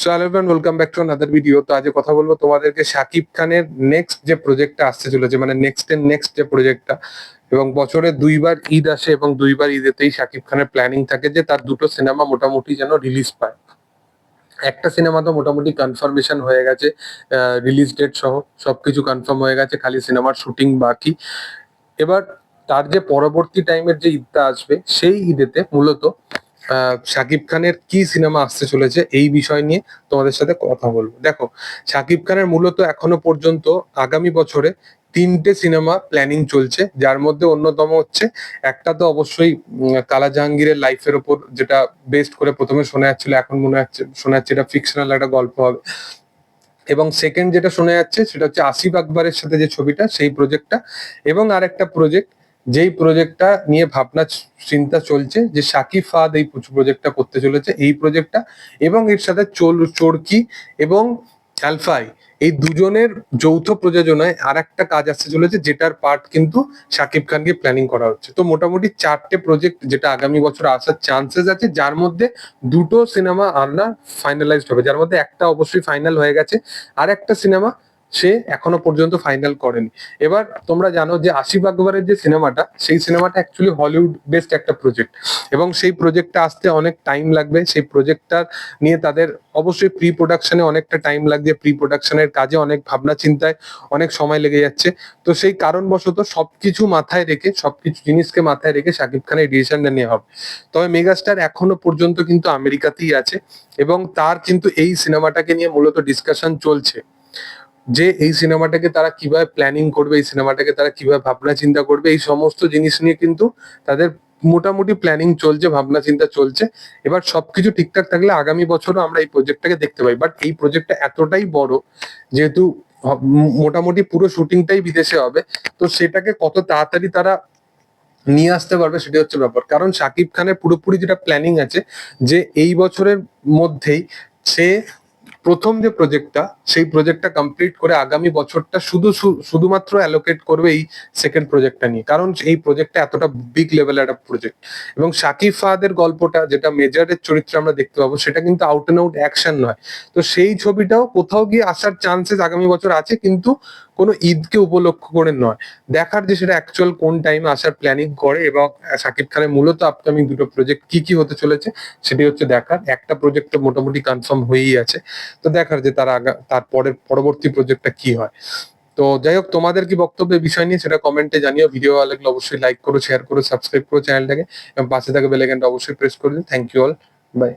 So hello friend welcome back to another video তো আজকে কথা বলব তোমাদেরকে শাকিব খানের নেক্সট যে প্রজেক্টটা আসতে চলেছে মানে নেক্সট এর নেক্সট যে প্রজেক্টটা এবং বছরে দুইবার ঈদ আসে এবং দুইবার ঈদেতেই শাকিব খানের প্ল্যানিং থাকে যে তার দুটো সিনেমা মোটামুটি যেন রিলিজ পায়। একটা সিনেমা তো মোটামুটি কনফার্মেশন হয়ে গেছে রিলিজ ডেট সহ, সবকিছু কনফার্ম হয়ে গেছে, খালি সিনেমার শুটিং বাকি। এবার তার যে পরবর্তী টাইমের যে ঈদটা আসবে, সেই ঈদেতে মূলত শাকিব খানের কি সিনেমা আসতে চলেছে এই বিষয় নিয়ে তোমাদের সাথে কথা বলব। দেখো, শাকিব খানের মূলত এখনও পর্যন্ত আগামী বছরে তিনটে সিনেমা প্ল্যানিং চলছে, যার মধ্যে অন্যতম হচ্ছে, একটা তো অবশ্যই কালা জাহাঙ্গীরের লাইফের ওপর যেটা বেস্ট করে প্রথমে শোনা যাচ্ছিল, এখন মনে হচ্ছে, শোনা যাচ্ছে এটা ফিকশনাল একটা গল্প হবে। এবং সেকেন্ড যেটা শোনা যাচ্ছে, সেটা হচ্ছে আসিফ আকবরের সাথে যে ছবিটা, সেই প্রজেক্টটা এবং আরেকটা প্রজেক্ট যেই প্রজেক্টটা নিয়ে ভাবনা, চিন্তা চলছে, যে সাকিব ফাদ এই প্রজেক্টটা করতে চলেছে, এই প্রজেক্টটা এবং এর সাথে চোল, চোরকি এবং অ্যালফাই এই দুজনের যৌথ প্রযোজনায় আর একটা কাজ আসতে চলেছে, যেটার পার্ট কিন্তু শাকিব খানকে প্ল্যানিং করা হচ্ছে। তো মোটামুটি চারটে প্রজেক্ট যেটা আগামী বছর আসার চান্সেস আছে, যার মধ্যে দুটো সিনেমা আনা ফাইনালাইজড হবে। যার মধ্যে একটা অবশ্যই ফাইনাল হয়ে গেছে আর একটা সিনেমা সে এখনও পর্যন্ত ফাইনাল করেনি। এবার তোমরা জানো যে আসিফ আকবরের যে সিনেমাটা, সেই সিনেমাটা অ্যাকচুয়ালি হলিউড বেস্ট একটা প্রজেক্ট এবং সেই প্রজেক্টটা আসতে অনেক টাইম লাগবে। সেই প্রজেক্টটার নিয়ে তাদের অবশ্যই প্রি প্রোডাকশনে অনেকটা টাইম লাগছে প্রি প্রোডাকশনের কাজে অনেক ভাবনা চিন্তায় অনেক সময় লেগে যাচ্ছে। তো সেই কারণবশত সবকিছু মাথায় রেখে, সবকিছু জিনিসকে মাথায় রেখে শাকিব খানের ডিসিশনটা নেওয়া হবে। তবে মেগাস্টার এখনও পর্যন্ত কিন্তু আমেরিকাতেই আছে এবং তার কিন্তু এই সিনেমাটাকে নিয়ে মূলত ডিসকাশন চলছে। যে এই সিনেমাটাকে তারা কীভাবে প্ল্যানিং করবে, এই সিনেমাটাকে তারা কীভাবে ভাবনা চিন্তা করবে, এই সমস্ত জিনিস নিয়ে কিন্তু তাদের মোটামুটি প্ল্যানিং চলছে, ভাবনা চিন্তা চলছে। এবার সবকিছু ঠিকঠাক থাকলে আগামী বছরও আমরা এই প্রজেক্টটাকে দেখতে পাই। বাট এই প্রজেক্টটা এতটাই বড়, যেহেতু মোটামুটি পুরো শুটিংটাই বিদেশে হবে, তো সেটাকে কত তাড়াতাড়ি তারা নিয়ে আসতে পারবে সেটা হচ্ছে ব্যাপার। কারণ শাকিব খানের পুরোপুরি যেটা প্ল্যানিং আছে, যে এই বছরের মধ্যেই সে প্রথম যে প্রজেক্টটা সেই প্রজেক্টটা কমপ্লিট করে আগামী বছরটা শুধু শুধুমাত্র অ্যালোকেট করবে এই সেকেন্ড প্রজেক্টটা নিয়ে। কারণ এই প্রজেক্টটা এতটা বিগ লেভেলের একটা প্রজেক্ট এবং শাকিব ফাহাদের গল্পটা, যেটা মেজরের চরিত্রে আমরা দেখতে পাবো, সেটা কিন্তু আউট অ্যান্ড আউট অ্যাকশন নয়। তো সেই ছবিটাও কোথাও গিয়ে আসার চান্সেস আগামী বছর আছে, কিন্তু কোনো ঈদকে উপলক্ষ করে নয়। দেখার যে সেটা অ্যাকচুয়াল কোন টাইমে আসার প্ল্যানিং করে এবং শাকিব খানের মূলত আপকামিং দুটো প্রজেক্ট কি কি হতে চলেছে, সেটি হচ্ছে দেখার। একটা প্রজেক্ট মোটামুটি কনফার্ম হয়েই আছে। তো দেখার যে তারা তার পরের, পরবর্তী প্রজেক্টটা কি হয়। তো যাই হোক, তোমাদের কি বক্তব্য বিষয় নিয়ে সেটা কমেন্টে জানিও। ভিডিও ভালো লাগলে অবশ্যই লাইক করো শেয়ার করো সাবস্ক্রাইব করো চ্যানেলটাকে এবং পাশে থাকা বেলাইকনটা অবশ্যই প্রেস করে দিন থ্যাংক ইউ অল বাই